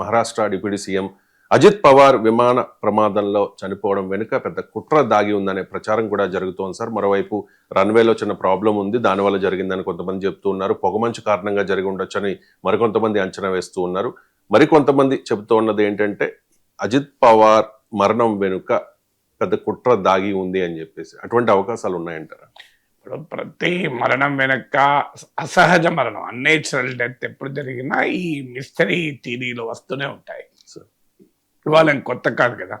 Maharashtra deputy CM Ajit Pawar విమాన ప్రమాదంలో చనిపోవడం వెనుక పెద్ద కుట్ర దాగి ఉందనే ప్రచారం కూడా జరుగుతోంది సార్. మరోవైపు రన్వేలో చిన్న ప్రాబ్లం ఉంది. దానివల్ల జరిగిందని కొంతమంది చెప్తూ ఉన్నారు. పొగమంచు కారణంగా జరిగి ఉండొచ్చని మరికొంతమంది అంచనా వేస్తూ ఉన్నారు. మరికొంతమంది చెబుతూ ఉన్నది ఏంటంటే అజిత్ పవార్ మరణం వెనుక పెద్ద కుట్ర దాగి ఉంది అని చెప్పేసి. అటువంటి అవకాశాలు ఉన్నాయంటారా? ఇప్పుడు ప్రతి మరణం వెనక అసహజ మరణం అన్నేచురల్ డెత్ ఎప్పుడు జరిగినా ఈ మిస్టరీ థీరీలో వస్తూనే ఉంటాయి. ఇవాళ కొత్త కాదు కదా.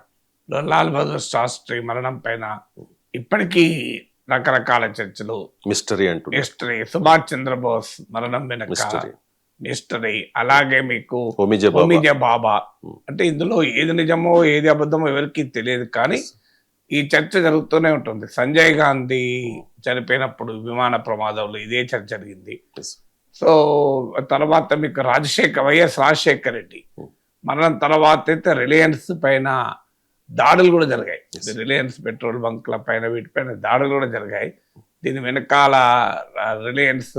లాల్ బహదూర్ శాస్త్రి మరణం పైన ఇప్పటికీ రకరకాల చర్చలు. మిస్టరీ అంటూ మిస్టరీ సుభాష్ చంద్రబోస్ మరణం వెనక మిస్టరీ అలాగే మీకు హోమిజే బాబా. హోమిజే బాబా. Hmm. అంటే ఇందులో ఏది నిజమో ఏది అబద్ధమో ఎవరికి తెలియదు కానీ ఈ చర్చ జరుగుతూనే ఉంటుంది సంజయ్ గాంధీ చనిపోయినప్పుడు విమాన ప్రమాదంలో ఇదే చర్చ జరిగింది. సో తర్వాత మీకు రాజశేఖర్ వైఎస్ రాజశేఖర్ రెడ్డి Hmm. మరణం తర్వాత అయితే రిలయన్స్ పైన దాడులు కూడా జరిగాయి. రిలయన్స్ పెట్రోల్ బంక్ల పైన వీటిపైన దాడులు కూడా జరిగాయి దీని వెనకాల రిలయన్స్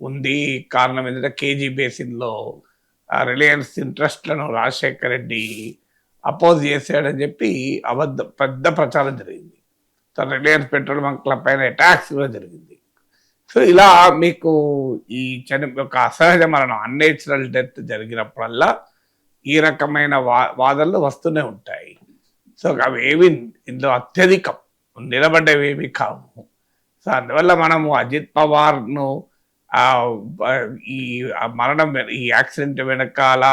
ఉంది కారణం ఏంటంటే కేజీ బేసిన్లో ఆ రిలయన్స్ ఇంట్రెస్ట్లను రాజశేఖర్ రెడ్డి అపోజ్ చేశాడని చెప్పి అబద్ధ పెద్ద ప్రచారం జరిగింది. సో రిలయన్స్ పెట్రోల్ బంక్ల పైన అటాక్స్ కూడా జరిగింది. సో ఇలా మీకు ఈ చని ఒక అసహజ మరణం అన్నేచురల్ డెత్ జరిగినప్పుడల్లా ఈ రకమైన వా వాదనలు వస్తూనే ఉంటాయి. సో అవి ఏవి ఇందులో అత్యధికం నిలబడ్డవి ఏవి కావు. సో అందువల్ల మనము అజిత్ పవార్ను ఈ మరణం ఈ యాక్సిడెంట్ వెనకాల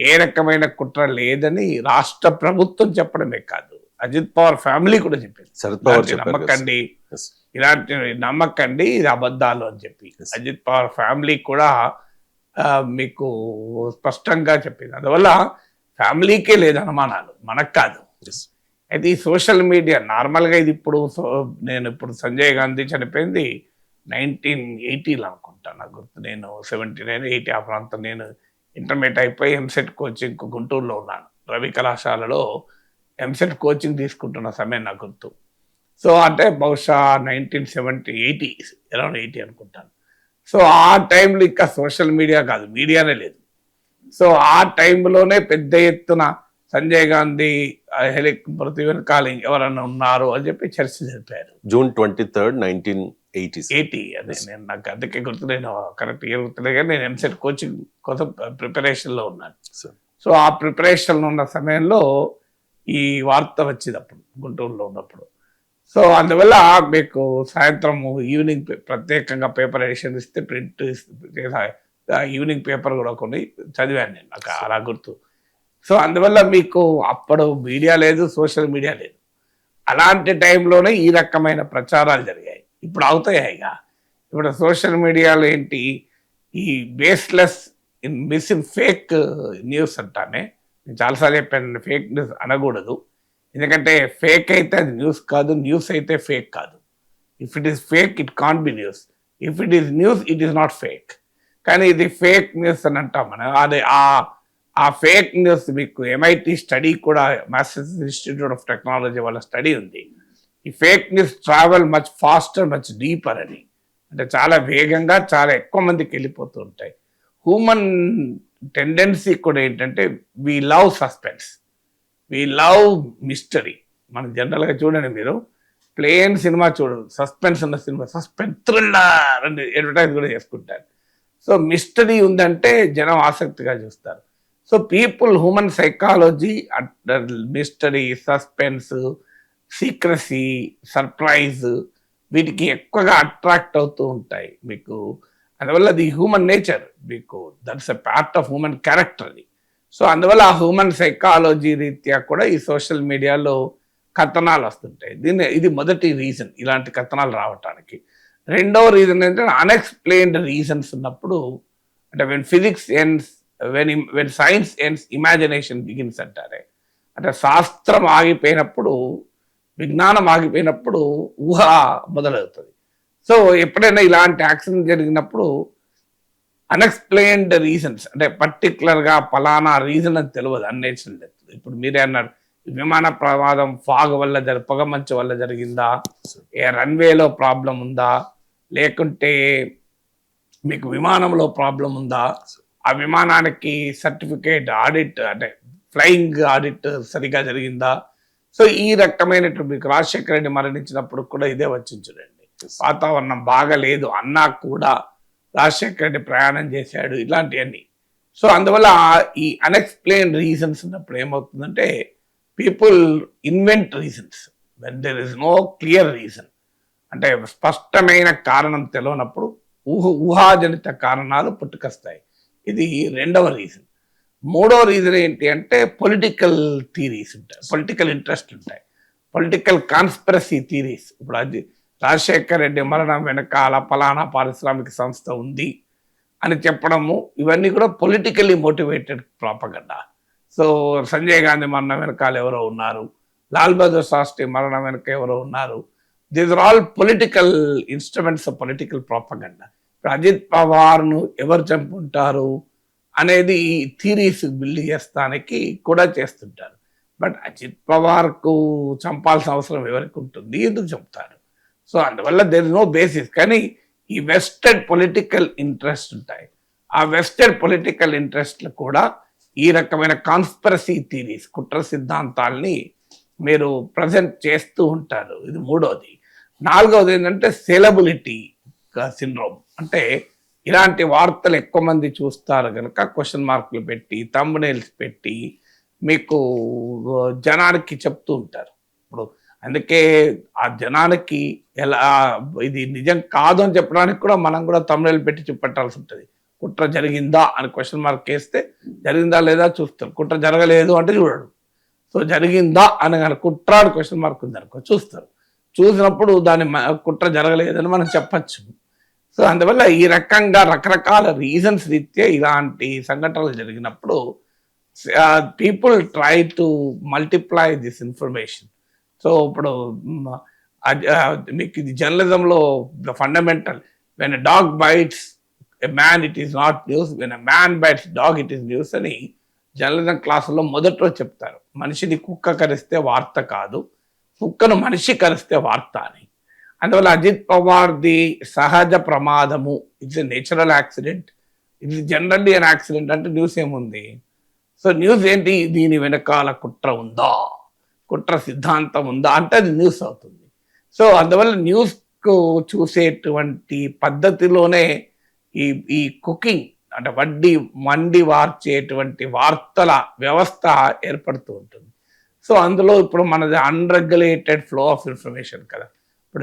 ఏ రకమైన కుట్ర లేదని రాష్ట్ర ప్రభుత్వం చెప్పడమే కాదు అజిత్ పవార్ ఫ్యామిలీ కూడా చెప్పింది శరద్ పవార్. నమ్మకండి. ఇలాంటి నమ్మకండి ఇది అబద్ధాలు అని చెప్పి. అజిత్ పవార్ ఫ్యామిలీ కూడా మీకు స్పష్టంగా చెప్పింది అందువల్ల ఫ్యామిలీకే లేదు అనుమానాలు మనకు కాదు. అయితే ఈ సోషల్ మీడియా నార్మల్గా ఇది ఇప్పుడు నేను ఇప్పుడు సంజయ్ గాంధీ చనిపోయింది నైన్టీన్ ఎయిటీలో అనుకుంటా నాకు గుర్తు నేను సెవెంటీ నైన్ ఎయిటీ ఆ ప్రాంతం నేను ఇంటర్మీడియట్ అయిపోయి ఎంసెట్ కోచింగ్ గుంటూరులో ఉన్నాను. రవి కళాశాలలో ఎంసెట్ కోచింగ్ తీసుకుంటున్న సమయం నాకు గుర్తు. సో అంటే బహుశా nineteen seventy eighty around eighty అనుకుంటాను. సో ఆ టైంలో ఇంకా సోషల్ మీడియా కాదు మీడియానే లేదు. సో ఆ టైంలోనే పెద్ద ఎత్తున సంజయ్ గాంధీ ఆ హెలి మృతి వెనకాల ఎవరన్నా ఉన్నారు అని చెప్పి చర్చ జరిపారు June twenty third nineteen eighties eighty అదే నేను నాకు అందుకే గుర్తు నేను కరెక్ట్ ఇయర్ గుర్తులే కానీ నేను ఎంసెట్ కోచింగ్ కోసం ప్రిపరేషన్లో ఉన్నాను. సో ఆ ప్రిపరేషన్ ఉన్న సమయంలో ఈ వార్త వచ్చింది అప్పుడు గుంటూరులో ఉన్నప్పుడు. సో అందువల్ల మీకు సాయంత్రం ఈవినింగ్ ప్రత్యేకంగా పేపర్ ఎడిషన్ ఇస్తే ప్రింట్ ఈవినింగ్ పేపర్ కూడా కొన్ని చదివాను నేను. నాకు అలా గుర్తు. సో అందువల్ల మీకు అప్పుడు మీడియా లేదు సోషల్ మీడియా లేదు. అలాంటి టైంలోనే ఈ రకమైన ప్రచారాలు జరిగాయి. ఇప్పుడు అవుతాయిగా ఇప్పుడు సోషల్ మీడియాలో ఏంటి? ఈ baseless in miss in fake news అంటానే. నేను చాలాసార్లు చెప్పాను ఫేక్ న్యూస్ అనకూడదు. ఎందుకంటే ఫేక్ అయితే అది న్యూస్ కాదు న్యూస్ అయితే ఫేక్ కాదు. If it is fake it can't be news if it is news it is not fake కానీ ఇది ఫేక్ న్యూస్ అని అంటాం మనం. అది ఆ ఆ ఫేక్ న్యూస్ మీకు ఎంఐటి స్టడీ కూడా మాస్టర్స్ ఇన్స్టిట్యూట్ ఆఫ్ టెక్నాలజీ వాళ్ళ స్టడీ ఉంది. ఈ fake news travel much faster much deeper అని. అంటే చాలా వేగంగా చాలా ఎక్కువ మందికి వెళ్ళిపోతూ ఉంటాయి. హ్యూమన్ టెండెన్సీ కూడా ఏంటంటే we love suspense we love mystery మనం జనరల్గా చూడండి మీరు. ప్లేన్ సినిమా చూడదు సస్పెన్స్ ఉన్న సినిమా సస్పెన్స్ థ్రిల్లర్ అని అడ్వర్టైజ్ కూడా చేసుకుంటారు. సో మిస్టరీ ఉందంటే జనం ఆసక్తిగా చూస్తారు. So people human psychology mystery suspense secrecy surprise వీటికి ఎక్కువగా అట్రాక్ట్ అవుతూ ఉంటాయి. మీకు అందువల్ల అది హ్యూమన్ నేచర్ మీకు that's a part of human character అది. సో అందువల్ల ఆ హ్యూమన్ సైకాలజీ రీత్యా కూడా ఈ సోషల్ మీడియాలో కథనాలు వస్తుంటాయి. దీన్ని ఇది మొదటి రీజన్ ఇలాంటి కథనాలు రావటానికి. రెండవ రీజన్ ఏంటంటే అన్ఎక్స్ప్లెయిన్డ్ రీజన్స్ ఉన్నప్పుడు అంటే when physics ends when when science ends imagination begins అంటారే. అంటే శాస్త్రం ఆగిపోయినప్పుడు విజ్ఞానం ఆగిపోయినప్పుడు ఊహ మొదలవుతుంది. సో ఎప్పుడైనా ఇలాంటి యాక్సిడెంట్ జరిగినప్పుడు అన్ఎక్స్ప్లెయిన్డ్ రీజన్స్ అంటే పర్టికులర్గా పలానా రీజన్ అని తెలియదు అన్నేచురల్ డెత్ ఇప్పుడు మీరే అన్నారు విమాన ప్రమాదం ఫాగ్ వల్ల జరి పొగమంచు వల్ల జరిగిందా? ఏ రన్వేలో ప్రాబ్లం ఉందా? లేకుంటే మీకు విమానంలో ప్రాబ్లం ఉందా? ఆ విమానానికి సర్టిఫికేట్ ఆడిట్ అంటే ఫ్లయింగ్ ఆడిట్ సరిగా జరిగిందా? సో ఈ రకమైనటువంటి మీకు రాజశేఖర రెడ్డి మరణించినప్పుడు కూడా ఇదే వచ్చింది చూడండి వాతావరణం బాగలేదు అన్నా కూడా రాజశేఖర రెడ్డి ప్రయాణం చేశాడు ఇలాంటివన్నీ. సో అందువల్ల ఈ అన్ఎక్స్ప్లెయిన్ రీజన్స్ ఉన్నప్పుడు ఏమవుతుందంటే people invent reasons when there is no clear reason అంటే స్పష్టమైన కారణం తెలియనప్పుడు ఊహ ఊహాజనిత కారణాలు పుట్టుకొస్తాయి. ఇది రెండవ రీజన్ మూడవ రీజన్ ఏంటి అంటే పొలిటికల్ థీరీస్ ఉంటాయి. పొలిటికల్ ఇంట్రెస్ట్ ఉంటాయి. పొలిటికల్ కాన్స్పిరసీ థీరీస్ ఇప్పుడు అది రాజశేఖర్ రెడ్డి మరణం వెనకాల ఫలానా పారిశ్రామిక సంస్థ ఉంది అని చెప్పడము ఇవన్నీ కూడా politically motivated propaganda so Sanjay Gandhi మరణం వెనకాల ఎవరో ఉన్నారు. లాల్ బహదూర్ శాస్త్రి మరణం వెనక ఎవరో ఉన్నారు. These are all political instruments of political propaganda Ajit పవార్ను ఎవరు చంపుంటారు అనేది ఈ థీరీస్ బిల్డ్ చేస్తానికి కూడా చేస్తుంటారు. బట్ అజిత్ పవార్కు చంపాల్సిన అవసరం ఎవరికి ఉంటుంది? ఎందుకు చంపుతారు? సో అందువల్ల దెర్ ఇస్ నో బేసిస్ కానీ ఈ వెస్టెడ్ పొలిటికల్ ఇంట్రెస్ట్ ఉంటాయి. ఆ వెస్టెడ్ పొలిటికల్ ఇంట్రెస్ట్లు కూడా ఈ రకమైన కాన్స్పరసీ థీరీస్ కుట్ర సిద్ధాంతాల్ని మీరు ప్రజెంట్ చేస్తూ ఉంటారు. ఇది మూడోది. నాలుగవది ఏంటంటే సెలబిలిటీ సిండ్రోమ్ అంటే ఇలాంటి వార్తలు ఎక్కువ మంది చూస్తారు కనుక క్వశ్చన్ మార్కులు పెట్టి తమ్ముడేల్స్ పెట్టి మీకు జనానికి చెప్తూ ఉంటారు. ఇప్పుడు అందుకే ఆ జనానికి ఎలా ఇది నిజం కాదు అని చెప్పడానికి కూడా మనం కూడా తమ్మునేలు పెట్టి చూపెట్టాల్సి ఉంటుంది. కుట్ర జరిగిందా అని క్వశ్చన్ మార్క్ వేస్తే జరిగిందా లేదా చూస్తారు. కుట్ర జరగలేదు అంటే చూడడు సో జరిగిందా అని కానీ కుట్ర అని క్వశ్చన్ మార్క్ ఉంది అనుకో చూస్తారు. చూసినప్పుడు దాని కుట్ర జరగలేదని మనం చెప్పచ్చు. సో అందువల్ల ఈ రకంగా రకరకాల రీజన్స్ రీత్యా ఇలాంటి సంఘటనలు జరిగినప్పుడు people try to multiply this information so ఇప్పుడు మీకు ఇది జర్నలిజంలో the fundamental when dog bites a man it is not news when a man bites dog it is news అని జర్నలిజం క్లాసులో మొదట్లో చెప్తారు. మనిషిని కుక్క కరిస్తే వార్త కాదు. కుక్కను మనిషి కరిస్తే వార్త అని. అందువల్ల అజిత్ పవార్ది సహజ ప్రమాదము. It's a natural accident it's generally an accident అంటే న్యూస్ ఏముంది? సో న్యూస్ ఏంటి? దీని వెనకాల కుట్ర ఉందా? కుట్ర సిద్ధాంతం ఉందా? అంటే అది న్యూస్ అవుతుంది. సో అందువల్ల న్యూస్కు చూసేటువంటి పద్ధతిలోనే ఈ ఈ కుకింగ్ అంటే వడ్డీ మండి వార్చేటువంటి వార్తల వ్యవస్థ ఏర్పడుతూ ఉంటుంది. సో అందులో ఇప్పుడు మనది అన్రెగ్యులేటెడ్ ఫ్లో ఆఫ్ ఇన్ఫర్మేషన్ కదా.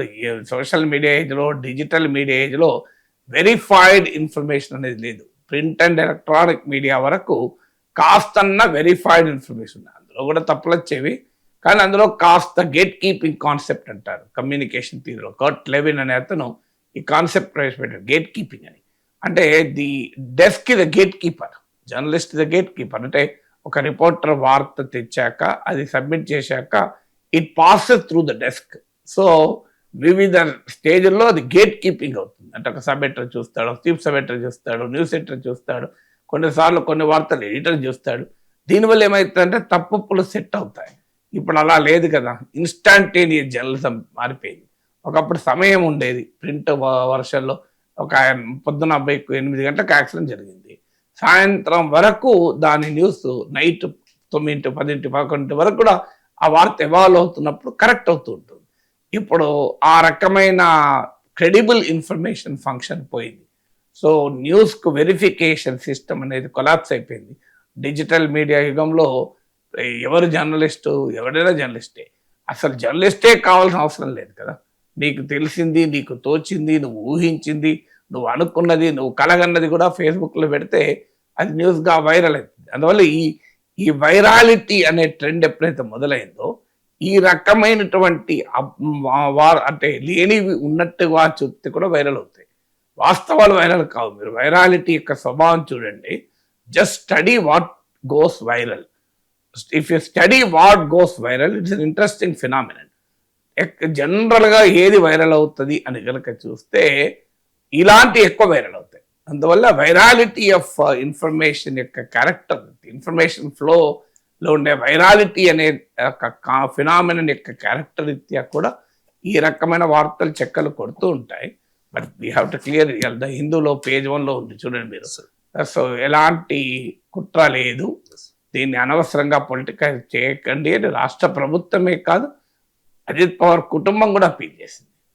ఇప్పుడు సోషల్ మీడియా ఏజ్లో డిజిటల్ మీడియా ఏజ్లో వెరిఫైడ్ ఇన్ఫర్మేషన్ అనేది లేదు. ప్రింట్ అండ్ ఎలక్ట్రానిక్ మీడియా వరకు కాస్తన్న వెరిఫైడ్ ఇన్ఫర్మేషన్ ఉంది. అందులో కూడా తప్పులు వచ్చేవి కానీ అందులో కాస్త గేట్ కీపింగ్ కాన్సెప్ట్ అంటారు. కమ్యూనికేషన్ తీరులో. కర్ట్ లెవిన్ అనే అతను ఈ కాన్సెప్ట్ ప్రవేశపెట్టాడు. గేట్ కీపింగ్ అని. అంటే the desk the gate keeper. Journalist the gate keeper. అంటే ఒక రిపోర్టర్ వార్త తెచ్చాక అది సబ్మిట్ చేశాక it passes through the desk. So వివిధ స్టేజ్లో అది గేట్ కీపింగ్ అవుతుంది. అంటే ఒక సబ్ ఎడిటర్ చూస్తాడు చీఫ్ సబ్ ఎడిటర్ చూస్తాడు న్యూస్ ఎడిటర్ చూస్తాడు కొన్నిసార్లు కొన్ని వార్తలు ఎడిటర్ చూస్తాడు. దీనివల్ల ఏమవుతుందంటే తప్పులు సెట్ అవుతాయి. ఇప్పుడు అలా లేదు కదా ఇన్స్టాంటేనియస్ జర్నలిజం మారిపోయింది. ఒకప్పుడు సమయం ఉండేది. ప్రింట్ వర్షన్లో ఒక పొద్దున అబ్బాయి ఎనిమిది గంటలకు యాక్సిడెంట్ జరిగింది. సాయంత్రం వరకు దాని న్యూస్ నైట్ తొమ్మిది పదింటి పదకొండింటి వరకు కూడా ఆ వార్త ఎవాల్వ్ అవుతున్నప్పుడు కరెక్ట్ అవుతూ ఉంటుంది. ఇప్పుడు ఆ రకమైన క్రెడిబుల్ ఇన్ఫర్మేషన్ ఫంక్షన్ పోయింది. సో న్యూస్కు వెరిఫికేషన్ సిస్టమ్ అనేది కొలాప్స్ అయిపోయింది. డిజిటల్ మీడియా యుగంలో ఎవరు జర్నలిస్టు ఎవరైనా జర్నలిస్టే అసలు జర్నలిస్టే కావాల్సిన అవసరం లేదు కదా. నీకు తెలిసింది నీకు తోచింది నువ్వు ఊహించింది నువ్వు అనుకున్నది నువ్వు కలగన్నది కూడా ఫేస్బుక్లో పెడితే అది న్యూస్గా వైరల్ అవుతుంది అందువల్ల ఈ ఈ వైరాలిటీ అనే ట్రెండ్ ఎప్పుడైతే మొదలైందో ఈ రకమైనటువంటి వారు అంటే లేనివి ఉన్నట్టుగా చూస్తే కూడా వైరల్ అవుతాయి. వాస్తవాలు వైరల్ కావు మీరు. వైరాలిటీ యొక్క స్వభావం చూడండి. Just study what goes viral if you study what goes viral it's an interesting phenomenon జనరల్గా ఏది వైరల్ అవుతుంది అని కనుక చూస్తే ఇలాంటి ఎక్కువ వైరల్ అవుతాయి. అందువల్ల వైరాలిటీ ఆఫ్ ఇన్ఫర్మేషన్ యొక్క క్యారెక్టర్ ఇన్ఫర్మేషన్ ఫ్లో ఫ్లోలో ఉండే వైరాలిటీ అనే ఫినామినన్ యొక్క క్యారెక్టర్ రీత్యా కూడా ఈ రకమైన వార్తలు చెక్కలు కొడుతూ ఉంటాయి. But we have to clear the హిందూలో page వన్లో ఉంది చూడండి మీరు. సో ఎలాంటి కుట్ర లేదు. దీన్ని అనవసరంగా పొలిటికల్ చేయకండి అని రాష్ట్ర ప్రభుత్వమే కాదు అజిత్ పవార్ కుటుంబం కూడా అప్పీల్ చేసింది.